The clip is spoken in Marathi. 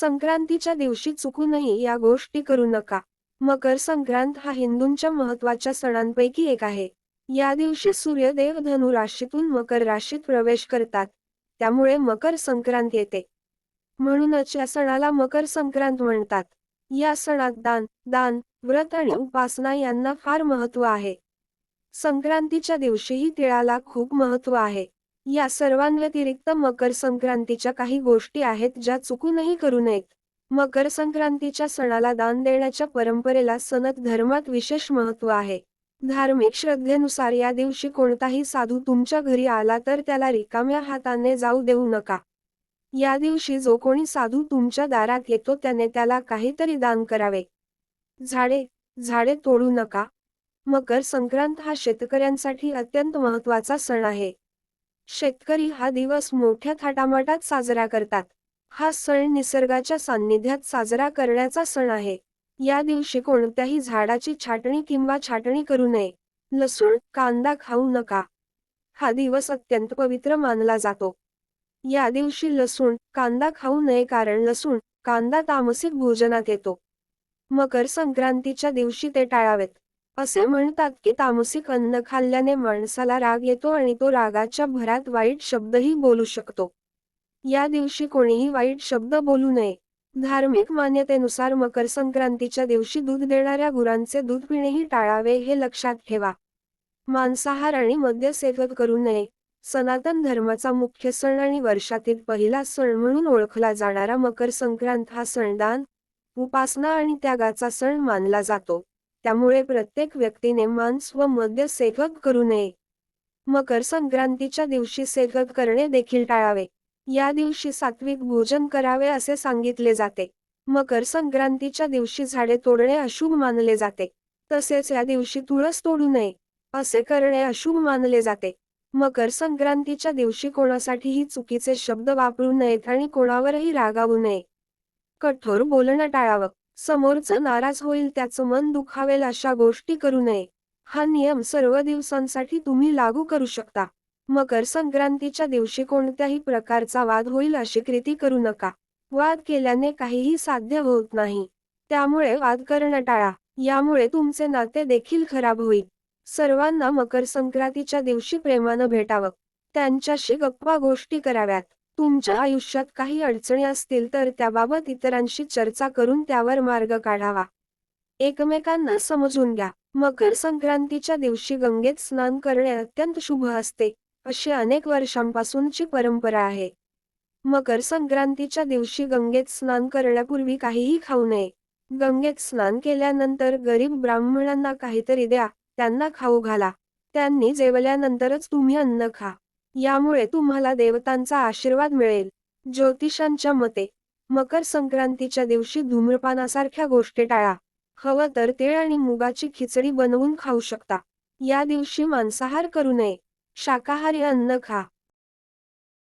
संक्रांतीच्या दिवशी चुकूनही या गोष्टी करू नका. मकर संक्रांत हा हिंदूंच्या महत्त्वाच्या सणांपैकी एक आहे. या दिवशी सूर्यदेव धनु राशीतून मकर राशीत प्रवेश करतात. त्यामुळे मकर संक्रांत येते. म्हणूनच या सणाला मकर संक्रांत म्हणतात. या सणात दान दान व्रत आणि उपासना यांना फार महत्त्व आहे. संक्रांतीच्या दिवशीही तिळाला खूप महत्त्व आहे. या सर्वांव्यतिरिक्त मकर संक्रांतीच्या काही गोष्टी आहेत ज्या चुकूनही करू नयेत. मकर संक्रांतीच्या सणाला दान देण्याच्या परंपरेला सनत धर्मात विशेष महत्त्व आहे. धार्मिक श्रद्धेनुसार या दिवशी कोणताही साधू तुमच्या घरी आला तर त्याला रिकाम्या हाताने जाऊ देऊ नका. या दिवशी जो कोणी साधू तुमच्या दारात येतो त्याने त्याला काहीतरी दान करावे. झाडे झाडे तोडू नका. मकर संक्रांत हा शेतकऱ्यांसाठी अत्यंत महत्त्वाचा सण आहे. शेतकरी हा दिवस मोठ्या थाटामाटात साजरा करतात. हा सण निसर्गाच्या सान्निध्यात साजरा करण्याचा सण आहे. या दिवशी कोणत्याही झाडाची छाटणी किंवा छाटणी करू नये. लसूण कांदा खाऊ नका. हा दिवस अत्यंत पवित्र मानला जातो. या दिवशी लसूण कांदा खाऊ नये कारण लसूण कांदा तामसिक भोजनात येतो. मकर संक्रांतीच्या दिवशी ते टाळावेत. असे म्हणतात की तामसिक अन्न खाल्ल्याने माणसाला राग येतो आणि तो रागाच्या भरात वाईट शब्दही बोलू शकतो. या दिवशी कोणीही वाईट शब्द बोलू नये. धार्मिक मान्यतेनुसार मकर संक्रांतीच्या दिवशी दूध देणाऱ्या गुरांचे दूध पिणेही टाळावे हे लक्षात ठेवा. मांसाहार आणि मद्य सेवन करू नये. सनातन धर्माचा मुख्य सण आणि वर्षातील पहिला सण म्हणून ओळखला जाणारा मकर संक्रांत हा सणदान उपासना आणि त्यागाचा सण मानला जातो. त्यामुळे प्रत्येक व्यक्तीने मांस व मद्य सेवन करू नये. मकर संक्रांतीच्या दिवशी सेवन करणे देखील टाळावे. या दिवशी सात्विक भोजन करावे असे सांगितले जाते. मकर संक्रांतीच्या दिवशी झाडे तोडणे अशुभ मानले जाते. तसेच या दिवशी तुळस तोडू नये असे करणे अशुभ मानले जाते. मकर संक्रांतीच्या दिवशी कोणासाठीही चुकीचे शब्द वापरू नयेत आणि कोणावरही रागावू नये. कठोर बोलणं टाळावं. समोरचं नाराज होईल त्याचं मन दुखावेल अशा गोष्टी करू नये. हा नियम सर्व दिवसांसाठी तुम्ही लागू करू शकता. मकर संक्रांतीच्या दिवशी कोणत्याही प्रकारचा वाद होईल अशी कृती करू नका. वाद केल्याने काहीही साध्य होत नाही. त्यामुळे वाद करणं टाळा. यामुळे तुमचे नाते देखील खराब होईल. सर्वांना मकर संक्रांतीच्या दिवशी प्रेमानं भेटावं. त्यांच्याशी गप्पा गोष्टी कराव्यात. तुमच्या आयुष्यात काही अडचणी असतील तर त्याबाबत इतरांशी चर्चा करून त्यावर मार्ग काढावा. एकमेकांना समजून घ्या. मकर संक्रांतीच्या दिवशी गंगेत स्नान करणे अत्यंत शुभ असते अशी अनेक वर्षांपासूनची परंपरा आहे. मकर संक्रांतीच्या दिवशी गंगेत स्नान करण्यापूर्वी काहीही खाऊ नये. गंगेत स्नान केल्यानंतर गरीब ब्राह्मणांना काहीतरी द्या त्यांना खाऊ घाला. त्यांनी जेवल्यानंतरच तुम्ही अन्न खा. यामुळे तुम्हाला देवतांचा आशीर्वाद मिळेल. ज्योतिषांच्या मते मकर संक्रांतीच्या दिवशी धूम्रपानासारख्या गोष्टी टाळा. हवं तर तेळ आणि मुगाची खिचडी बनवून खाऊ शकता. या दिवशी मांसाहार करू नये. शाकाहारी अन्न खा.